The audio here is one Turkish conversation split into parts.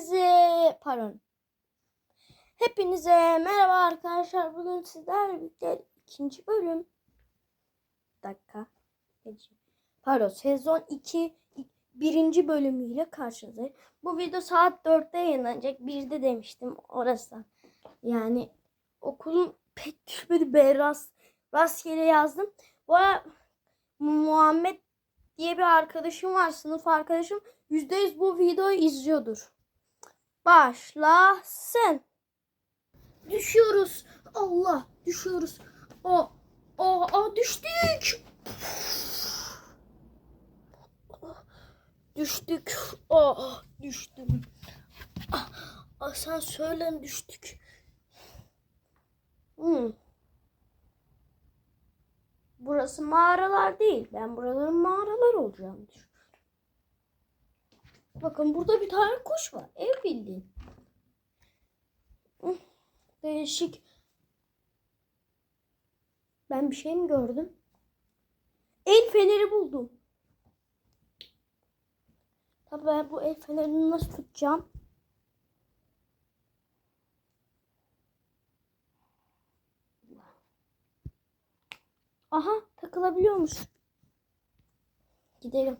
Hepinize pardon. Hepinize merhaba arkadaşlar. Bugün sizlerle birlikte ikinci bölüm. Bir dakika. Pardon sezon 2 birinci bölümüyle karşınızdayım. Bu video saat 4'te yayınlanacak. 1'de demiştim orası. Yani okulum pek düşmedi. Ben rast, rastgele yazdım. Bu ara Muhammed diye bir arkadaşım var. Sınıf arkadaşım. %100 bu videoyu izliyordur. Başlasın. Düşüyoruz. Allah düşüyoruz. O o o düştük. Düştük. Oh düştüm. Ah, asansörle düştük. Hmm. Burası mağaralar değil. Ben buraların mağaralar olacağını düşünüyorum. Bakın burada bir tane kuş var. Ev bildiğin. Değişik. Ben bir şey mi gördüm? El feneri buldum. Tabii ben bu el fenerini nasıl tutacağım? Aha takılabiliyormuş. Gidelim.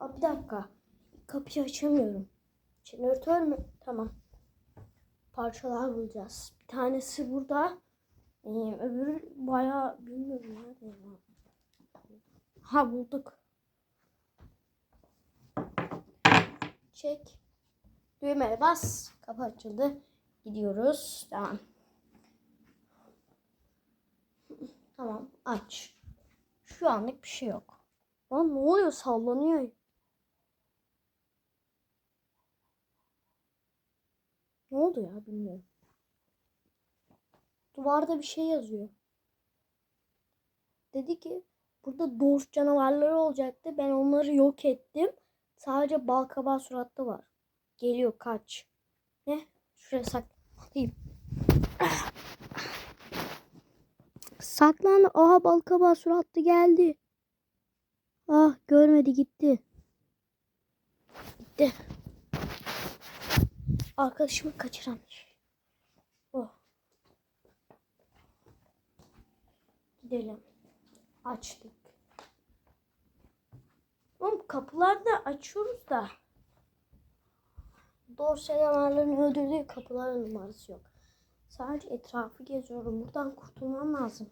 Aa, bir dakika. Kapıyı açamıyorum. Jeneratör mü? Tamam. Parçalar bulacağız. Bir tanesi burada. Ee, öbürü bayağı bilmiyorum nerede. Ha bulduk. Çek. Düğmeye bas. Kapı açıldı. Gidiyoruz. Tamam. Tamam aç. Şu anlık bir şey yok. Lan ne oluyor sallanıyor. Ne oldu ya bilmiyorum. Duvarda bir şey yazıyor. Dedi ki burada doğuş canavarları olacaktı. Ben onları yok ettim. Sadece balkabağı suratlı var. Geliyor kaç. Ne? Şuraya saklayayım. Saklan. Aha balkabağı suratlı geldi. Ah görmedi gitti. Gitti. Arkadaşımı kaçıramış. Oh. Gidelim. Açtık. Oğlum kapıları da açıyoruz da. Dosyalarların öldürdüğü kapıların numarası yok. Sadece etrafı geziyorum. Buradan kurtulmam lazım.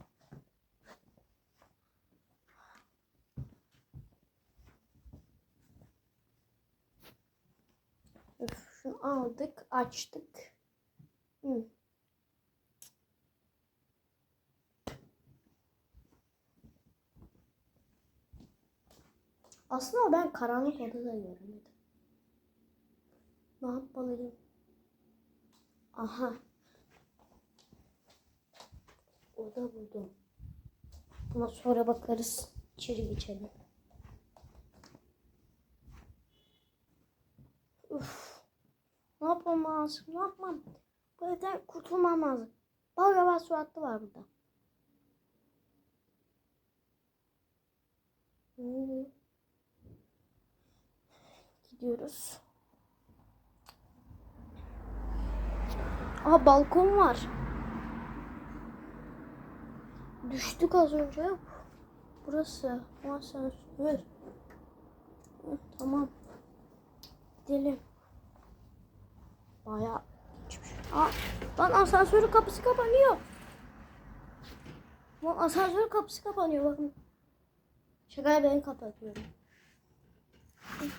Üf, şunu aldık, açtık. Hı. Aslında ben karanlık odada göremedim. Ne yapmalıyım? Aha. Oda buldum. Buna sonra bakarız. İçeri geçelim. Uf. Ne yapmam lazım? Ne yapmam? Bu evden kurtulmam lazım. Balgaba suratlı var burada. Gidiyoruz. Aha balkon var. Düştük az önce. Burası. Asansör. Tamam. Gidelim. Bayağı geçmiş. Aa, lan asansörün kapısı kapanıyor. Lan asansörün kapısı kapanıyor bakın. Şakaya ben kapatıyorum.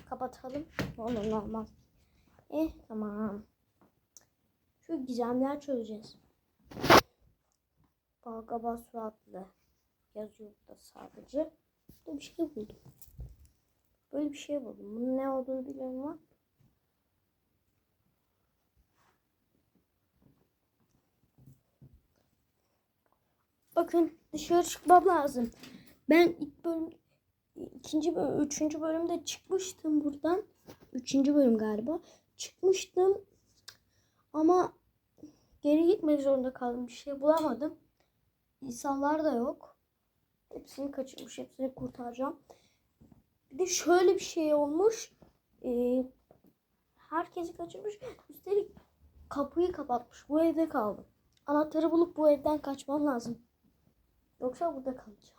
Kapatalım. Olur olmaz. Eh tamam. Şu gizemler çözeceğiz. Balgaba suratlı yazıyor burada sadece. Burada bir şey buldum. Böyle bir şey buldum. Bunun ne olduğunu biliyorum ama. Bakın dışarı çıkmam lazım. Ben ilk bölüm, ikinci bölüm, üçüncü bölümde çıkmıştım buradan. Üçüncü bölüm galiba. Çıkmıştım. Ama geri gitmek zorunda kaldım. Bir şey bulamadım. İnsanlar da yok. Hepsini kaçırmış. Hepsini kurtaracağım. Bir de şöyle bir şey olmuş. e, herkesi kaçırmış. Üstelik kapıyı kapatmış. Bu evde kaldım. Anahtarı bulup bu evden kaçmam lazım. Yoksa burada kalacağım.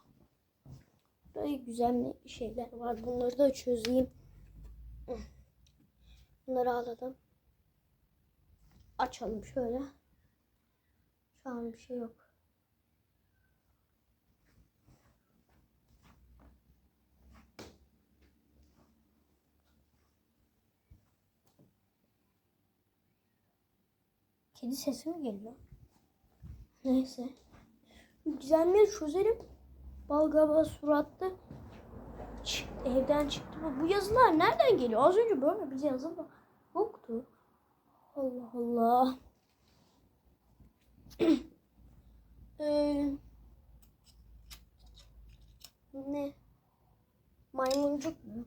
Burada güzel şeyler var. Bunları da çözeyim. Bunları alalım. Açalım şöyle. Şu an bir şey yok. Kedi sesi mi geliyor? Neyse. Güzelleri çözelim. Balgaba suratlı evden çıktı. Bu yazılar nereden geliyor? Az önce böyle bir yazı yoktu. Allah Allah. Ee, ne? Maymuncuk mu?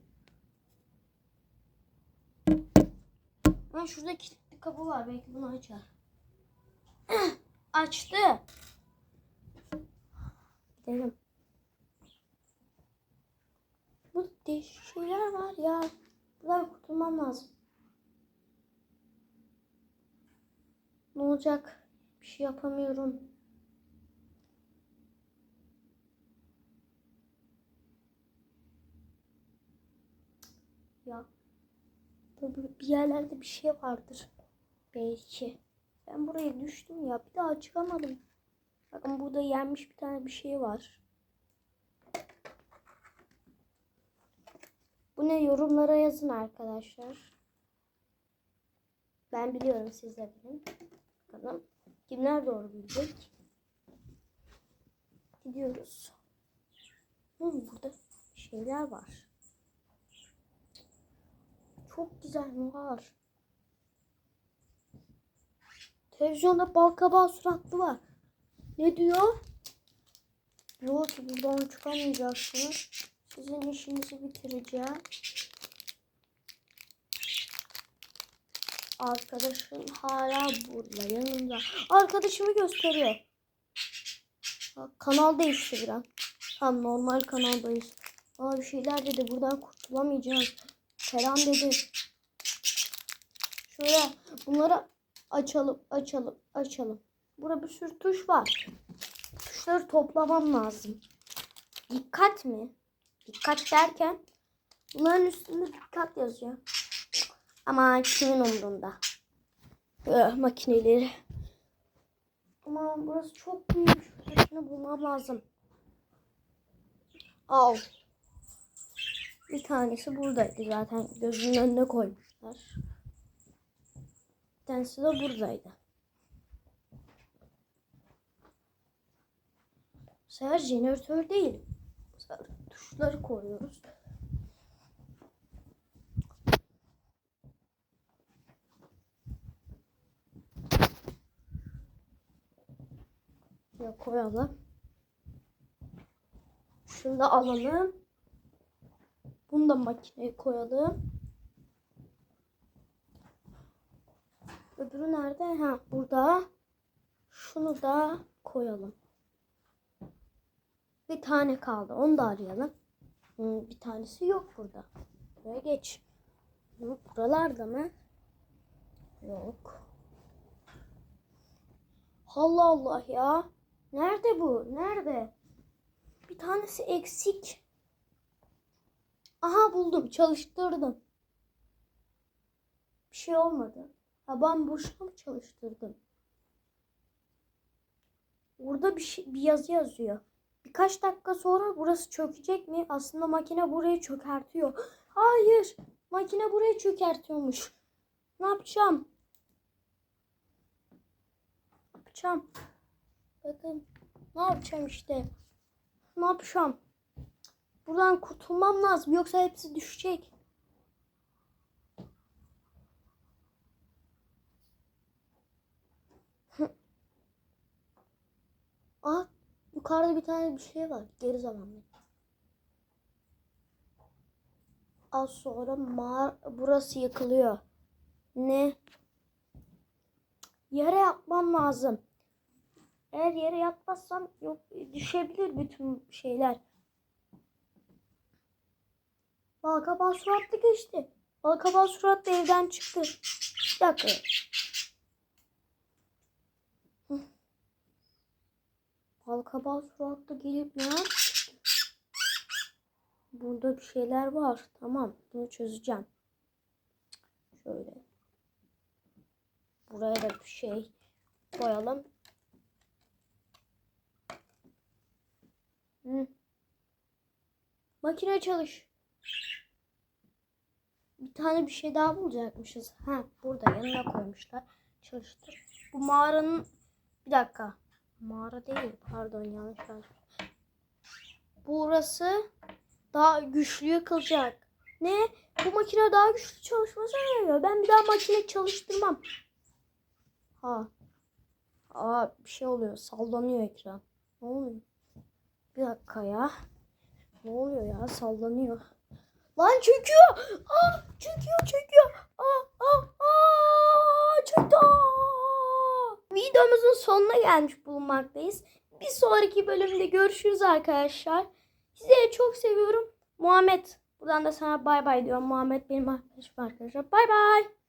Ha, şurada kilitli kapı var. Belki bunu açar. Açtı. Gidelim. Bu değişik şeyler var ya. Buradan kurtulmam lazım. Ne olacak? Bir şey yapamıyorum. Ya. Bu- Bir yerlerde bir şey vardır. Belki. Ben buraya düştüm ya. Bir daha çıkamadım. Bakın burada yenmiş bir tane bir şey var. Bu ne yorumlara yazın arkadaşlar. Ben biliyorum siz de bilin. Bakalım kimler doğru bilecek. Gidiyoruz. Hı, burada şeyler var. Çok güzel var. Televizyonda bal kabağı suratlı var. Ne diyor? Diyor ki buradan çıkamayacaksınız. Sizin işinizi bitireceğim. Arkadaşım hala burada yanımda. Arkadaşımı gösteriyor. Bak, kanal değişti biraz. Tam normal kanaldayız. Aa bir şeyler dedi. Buradan kurtulamayacağız. Selam dedi. Şöyle bunları açalım, açalım, açalım. Burada bir sürü tuş var. Tuşları toplamam lazım. Dikkat mi? Dikkat derken bunların üstünde dikkat yazıyor. Ama kimin umurunda? Öh, makineleri. Ama burası çok büyük. Şunu bulmam lazım. Al. Bir tanesi buradaydı zaten. Gözünün önüne koymuşlar. Bir tanesi de buradaydı. Bu sefer jeneratör değil. Bu sefer tuşları koyuyoruz. Ya koyalım. Şunu da alalım. Bunu da makineye koyalım. Öbürü nerede? Ha burada. Şunu da koyalım. Bir tane kaldı. Onu da arayalım. Hı, bir tanesi yok burada. Buraya geç. Buralarda mı? Yok. Allah Allah ya. Nerede bu? Nerede? Bir tanesi eksik. Aha buldum. Çalıştırdım. Bir şey olmadı. Ha ben boşuna mı çalıştırdım? Orada bir, şey, bir yazı yazıyor. Birkaç dakika sonra burası çökecek mi? Aslında makine burayı çökertiyor. Hayır. Makine burayı çökertiyormuş. Ne yapacağım? Ne yapacağım? Bakın. Ne yapacağım işte? Ne yapacağım? Buradan kurtulmam lazım. Yoksa hepsi düşecek. Aa, yukarıda bir tane bir şey var. Geri zamanlı. Az sonra mağara, burası yıkılıyor. Ne? Yere yapmam lazım. Eğer yere yatmazsam yok düşebilir bütün şeyler. Balkabağı suratlı geçti. Balkabağ surat da evden çıktı. Bir dakika. Balkabağ surat da gelip ne yaptı? Burada bir şeyler var. Tamam. Bunu çözeceğim. Şöyle. Buraya da bir şey koyalım. Hı. Makine çalış. Bir tane bir şey daha bulacakmışız. Ha burada yanına koymuşlar. Çalıştır. Bu mağaranın bir dakika. Mağara değil. Pardon yanlış yazmış. Burası daha güçlü kılacak. Ne? Bu makine daha güçlü çalışması gerekiyor. Ben bir daha makine çalıştırmam. Ha. Aa bir şey oluyor. Sallanıyor ekran. Ne oluyor? Bir dakika ya. Ne oluyor ya? Sallanıyor. Lan çöküyor. Aa, çöküyor. Aa, aa, aa, çöktü. Aa. Videomuzun sonuna gelmiş bulunmaktayız. Bir sonraki bölümde görüşürüz arkadaşlar. Sizleri çok seviyorum. Muhammed. Buradan da sana bay bay diyorum. Muhammed benim arkadaşım arkadaşlar. Bay bay.